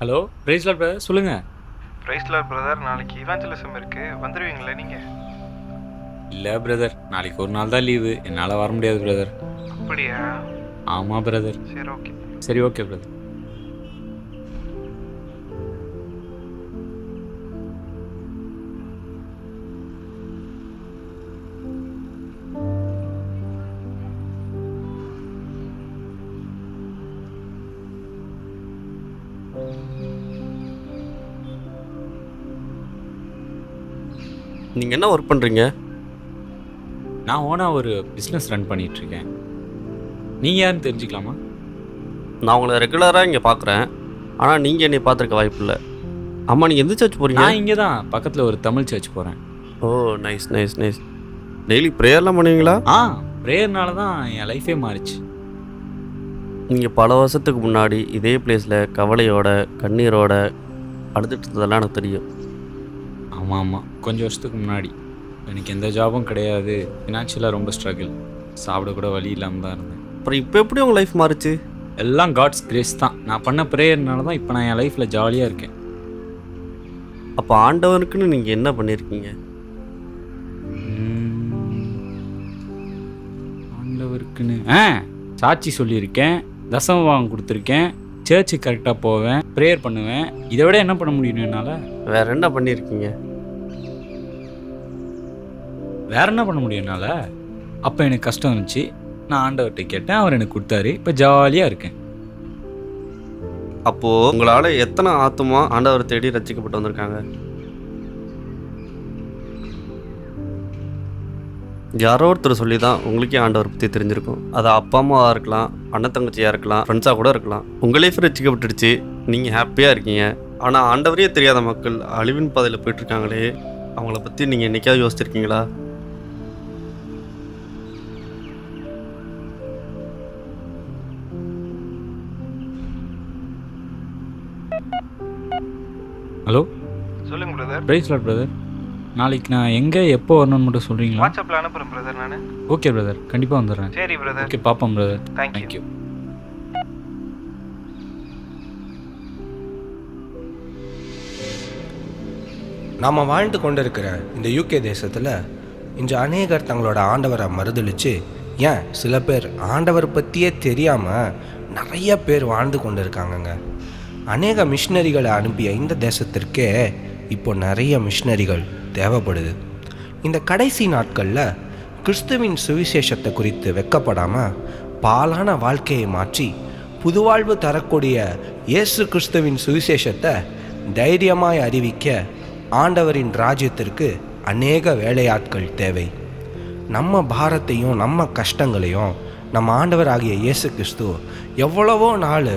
Hello பிரைஸ்லாட் brother சொல்லுங்க. பிரைஸ்லார் brother நாளைக்கு evangelism இருக்கு. வந்துடுவீங்களா நீங்க? இல்லை பிரதர் நாளைக்கு ஒரு நாள் தான் லீவு என்னால் வர முடியாது பிரதர் அப்படியா? ஆமாம் பிரதர் சரி ஓகே சரி ஓகே பிரதர் நீங்கள் என்ன ஒர்க் பண்ணுறீங்க நான் ஓனாக ஒரு பிஸ்னஸ் ரன் பண்ணிகிட்ருக்கேன் நீங்கள் யாருன்னு தெரிஞ்சுக்கலாமா? நான் உங்களை ரெகுலராக இங்கே பார்க்குறேன் ஆனால் நீங்கள் என்னை பார்த்துருக்க வாய்ப்பு இல்லை. அம்மா நீங்கள் எந்த சர்ச் போகிறீங்க நான் இங்கே தான். பக்கத்தில் ஒரு தமிழ் சர்ச் போகிறேன் oh nice nice nice daily ப்ரேயர்லாம் பண்ணுவீங்களா? ஆ ப்ரேயர்னால தான் என் லைஃபே மாறிச்சு. நீங்கள் பல வருஷத்துக்கு முன்னாடி இதே பிளேஸில் கவலையோட கண்ணீரோட அழுதுட்டு இருந்ததெல்லாம் எனக்கு தெரியும். ஆமாம் ஆமாம் கொஞ்சம் வருஷத்துக்கு முன்னாடி. எனக்கு எந்த ஜாபும் கிடையாது. ஃபினான்ஷியலாக ரொம்ப ஸ்ட்ரகிள் சாப்பிட கூட வழி இல்லாமல் தான் இருந்தேன். அப்புறம் இப்போ எப்படி உங்கள் லைஃப் மாறுச்சு? எல்லாம் காட்ஸ் கிரேஸ் தான். நான் பண்ண ப்ரேயர்னால தான் இப்போ நான் என் லைஃப்பில் ஜாலியாக இருக்கேன். அப்போ ஆண்டவனுக்குன்னு நீங்கள் என்ன பண்ணியிருக்கீங்க ஆண்டவருக்குன்னு. ஆ சாட்சி சொல்லியிருக்கேன். தசம வாங்க கொடுத்துருக்கேன். சர்ச்சுக்கு கரெக்டாக போவேன் ப்ரேயர் பண்ணுவேன். இதை விட என்ன பண்ண முடியும் என்னால்? வேற என்ன பண்ணியிருக்கீங்க வேற என்ன பண்ண முடியும் என்னால்? அப்போ எனக்கு கஷ்டம் இருந்துச்சு. நான் ஆண்டவர்கிட்ட கேட்டேன் அவர் எனக்கு கொடுத்தாரு. இப்போ ஜாலியாக இருக்கேன். அப்போது உங்களால் எத்தனை ஆத்துமா ஆண்டவர் தேடி ரசிக்கப்பட்டு வந்திருக்காங்க? யாரோ ஒருத்தர் சொல்லி தான் உங்களுக்கே ஆண்டவர் பற்றி தெரிஞ்சிருக்கும். அது அப்பா அம்மாவாக இருக்கலாம் அண்ணன் தங்கச்சியாக இருக்கலாம் ஃப்ரெண்ட்ஸாக கூட இருக்கலாம். உங்கள் லைஃப் ரசிக்கப்பட்டுடுச்சு நீங்கள் ஹாப்பியாக இருக்கீங்க. ஆனால் ஆண்டவரே தெரியாத மக்கள் அழிவின் பாதையில் போயிட்டுருக்காங்களே அவங்கள பற்றி நீங்கள் என்னைக்காவது யோசிச்சிருக்கீங்களா? ஹலோ? சொல்லுங்க பிரதர் பிரைஸ் லாட் பிரதர் நாளைக்கு நான் எங்கே எப்போ வரணும்னு மட்டும் சொல்கிறீங்களா வாட்ஸ்அப்ல அனுப்புறேன் பிரதர் நான். ஓகே பிரதர் கண்டிப்பாக வந்துடுறேன். சரி பிரதர் ஓகே பார்ப்போம் brother thank you thank you நாம் வாழ்ந்து கொண்டிருக்கிற இந்த யூகே தேசத்தில் இன்று அநேகர் தங்களோட ஆண்டவரை மறுதளித்து ஏன் சில பேர் ஆண்டவர் பற்றியே தெரியாமல் நிறைய பேர் வாழ்ந்து கொண்டு இருக்காங்கங்க அநேக மிஷினரிகளை அனுப்பிய இந்த தேசத்திற்கே இப்போ நிறைய மிஷினரிகள் தேவைப்படுது. இந்த கடைசி நாட்களில் கிறிஸ்துவின் சுவிசேஷத்தை குறித்து வெக்கப்படாமல் பாலான வாழ்க்கையை மாற்றி புதுவாழ்வு தரக்கூடிய இயேசு கிறிஸ்துவின் சுவிசேஷத்தை தைரியமாய் அறிவிக்க ஆண்டவரின் ராஜ்யத்திற்கு அநேக வேலையாட்கள் தேவை. நம்ம பாரத்தையும் நம்ம கஷ்டங்களையும் நம்ம ஆண்டவராகிய இயேசு கிறிஸ்து எவ்வளவோ நாள்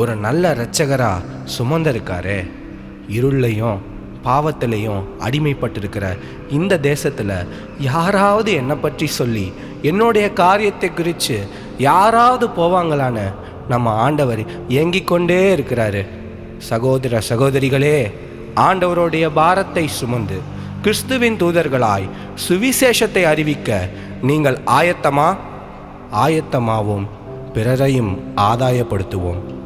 ஒரு நல்ல இரட்சகராக சுமந்திருக்காரே. இருளையும் பாவத்திலையும் அடிமைப்பட்டிருக்கிற இந்த தேசத்தில் யாராவது என்னை பற்றி சொல்லி என்னுடைய காரியத்தை குறித்து யாராவது போவாங்களான்னு நம்ம ஆண்டவர் ஏங்கிக் கொண்டே இருக்கிறாரு. சகோதர சகோதரிகளே ஆண்டவருடைய பாரத்தை சுமந்து கிறிஸ்துவின் தூதர்களாய் சுவிசேஷத்தை அறிவிக்க நீங்கள் ஆயத்தமா? ஆயத்தமாவோம் பிறரையும் ஆதாயப்படுத்துவோம்.